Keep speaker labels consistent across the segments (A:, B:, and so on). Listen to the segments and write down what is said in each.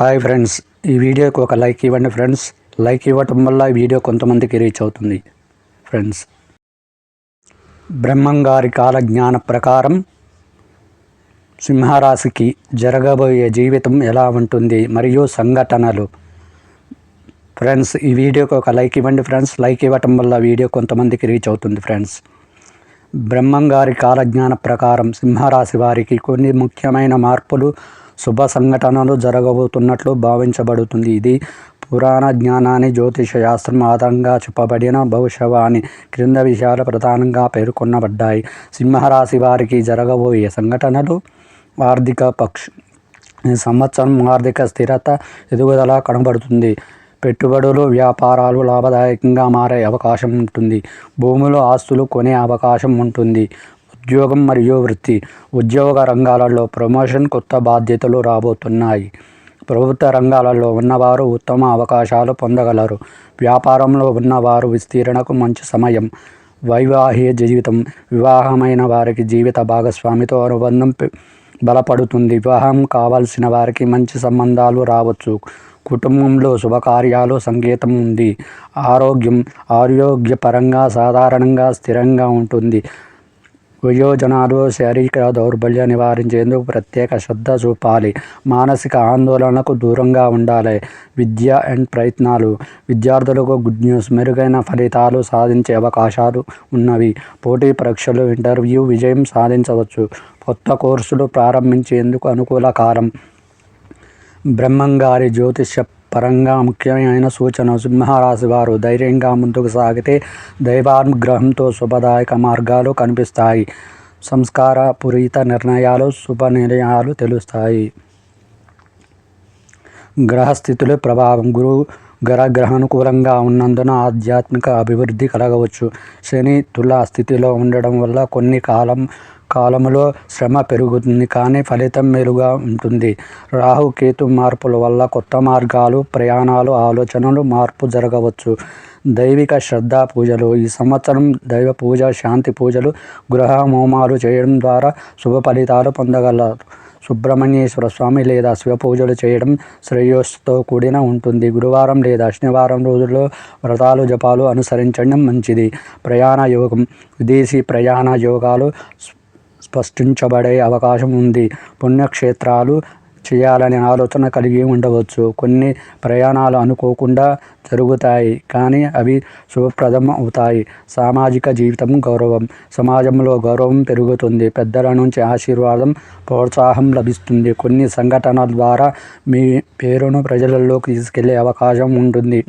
A: Hi friends ఈ వీడియోకి ఒక లైక్ ఇవ్వండి ఫ్రెండ్స్. లైక్ ఇవ్వటం వల్ల ఈ వీడియో కొంతమందికి రీచ్ అవుతుంది. ఫ్రెండ్స్ బ్రహ్మంగారి కాలజ్ఞాన ప్రకారం సింహరాశికి జరగబోయే జీవితం ఎలా ఉంటుంది మరియు సంఘటనలు? ఫ్రెండ్స్ ఈ వీడియోకి ఒక లైక్ ఇవ్వండి ఫ్రెండ్స్. లైక్ ఇవ్వటం వల్ల వీడియో కొంతమందికి రీచ్ అవుతుంది ఫ్రెండ్స్. బ్రహ్మంగారి కాలజ్ఞాన ప్రకారం సింహరాశి వారికి కొన్ని ముఖ్యమైన మార్పులు శుభ సంఘటనలు జరగబోతున్నట్లు భావించబడుతుంది. ఇది పురాణ జ్ఞానాన్ని జ్యోతిష శాస్త్రం ఆధారంగా చెప్పబడిన భవిష్యవాణి క్రింద విషయాలు ప్రధానంగా పేర్కొనబడ్డాయి. సింహరాశి వారికి జరగబోయే సంఘటనలు ఆర్థిక పక్ష సంవత్సరం ఆర్థిక స్థిరత ఎదుగుదల కనబడుతుంది. పెట్టుబడులు వ్యాపారాలు లాభదాయకంగా మారే అవకాశం ఉంటుంది. భూములు ఆస్తులు కొనే అవకాశం ఉంటుంది. ఉద్యోగం మరియు వృత్తి ఉద్యోగ రంగాలలో ప్రమోషన్ కొత్త బాధ్యతలు రాబోతున్నాయి. ప్రభుత్వ రంగాలలో ఉన్నవారు ఉత్తమ అవకాశాలు పొందగలరు. వ్యాపారంలో ఉన్నవారు విస్తీరణకు మంచి సమయం. వైవాహిక జీవితం వివాహమైన వారికి జీవిత భాగస్వామితో అనుబంధం బలపడుతుంది. వివాహం కావాల్సిన వారికి మంచి సంబంధాలు రావచ్చు. కుటుంబంలో శుభకార్యాలు సంకేతం ఉంది. ఆరోగ్యం ఆరోగ్యపరంగా సాధారణంగా స్థిరంగా ఉంటుంది. వయోజనాలు శారీరక దౌర్బల్యం నివారించేందుకు ప్రత్యేక శ్రద్ధ చూపాలి. మానసిక ఆందోళనకు దూరంగా ఉండాలి. విద్య అండ్ ప్రయత్నాలు. విద్యార్థులకు గుడ్ న్యూస్. మెరుగైన ఫలితాలు సాధించే అవకాశాలు ఉన్నవి. పోటీ పరీక్షలు ఇంటర్వ్యూ విజయం సాధించవచ్చు. కొత్త కోర్సులు ప్రారంభించేందుకు అనుకూల కాలం. బ్రహ్మంగారి జ్యోతిష పరంగా ముఖ్యమైన సూచన సింహరాశి వారు ధైర్యంగా ముందుకు సాగితే దైవానుగ్రహంతో శుభదాయక మార్గాలు కనిపిస్తాయి. సంస్కార పూరిత నిర్ణయాలు శుభ నిర్ణయాలు తెలుస్తాయి. గ్రహస్థితుల ప్రభావం గురువు గ్రహ గ్రహానుకూలంగా ఉన్నందున ఆధ్యాత్మిక అభివృద్ధి కలగవచ్చు. శని తుల స్థితిలో ఉండడం వల్ల కొన్ని కాలం కాలంలో శ్రమ పెరుగుతుంది కానీ ఫలితం మెరుగా ఉంటుంది. రాహు కేతు మార్పుల వల్ల కొత్త మార్గాలు ప్రయాణాలు ఆలోచనలు మార్పు జరగవచ్చు. దైవిక శ్రద్ధ పూజలు. ఈ సంవత్సరం దైవ పూజ శాంతి పూజలు గృహ హోమాలు చేయడం ద్వారా శుభ ఫలితాలు పొందగలరు. సుబ్రహ్మణ్యేశ్వర స్వామి లేదా శివ పూజలు చేయడం శ్రేయస్సుతో కూడిన ఉంటుంది. గురువారం లేదా శనివారం రోజుల్లో వ్రతాలు జపాలు అనుసరించడం మంచిది. ప్రయాణ యోగం. విదేశీ ప్రయాణ యోగాలు స్పష్టించబడే అవకాశం ఉంది. పుణ్యక్షేత్రాలు చేయాలనే ఆలోచన కలిగి ఉండవచ్చు. కొన్ని ప్రయాణాలు అనుకోకుండా జరుగుతాయి కానీ అవి శుభప్రదం అవుతాయి సామాజిక జీవితం గౌరవం. సమాజంలో గౌరవం పెరుగుతుంది. పెద్దల నుంచి ఆశీర్వాదం ప్రోత్సాహం లభిస్తుంది. కొన్ని సంఘటనల ద్వారా మీ పేరును ప్రజలలోకి తీసుకెళ్ళే అవకాశం ఉంటుంది.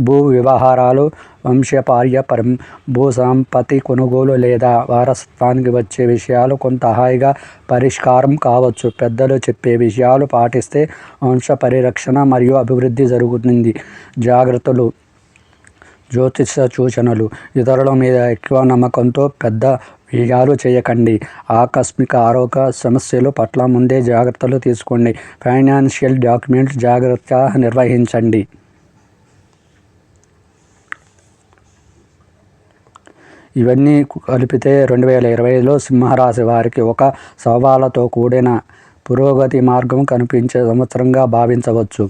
A: భూ వ్యవహారాలు వంశపార్యపరం భూ సంపత్తి కొనుగోలు లేదా వారసత్వానికి వచ్చే విషయాలు కొంత హాయిగా పరిష్కారం కావచ్చు. పెద్దలు చెప్పే విషయాలు పాటిస్తే వంశ పరిరక్షణ మరియు అభివృద్ధి జరుగుతుంది. జాగ్రత్తలు జ్యోతిష సూచనలు ఇతరుల మీద ఎక్కువ నమ్మకంతో పెద్ద వ్యయాలు చేయకండి. ఆకస్మిక ఆరోగ్య సమస్యలు పట్ల ముందే జాగ్రత్తలు తీసుకోండి. ఫైనాన్షియల్ డాక్యుమెంట్స్ జాగ్రత్తగా నిర్వహించండి. ఇవన్నీ కలిపితే రెండు వేల ఇరవైలో సింహరాశి వారికి ఒక సవాలతో కూడిన పురోగతి మార్గం కనిపించే సంవత్సరంగా భావించవచ్చు.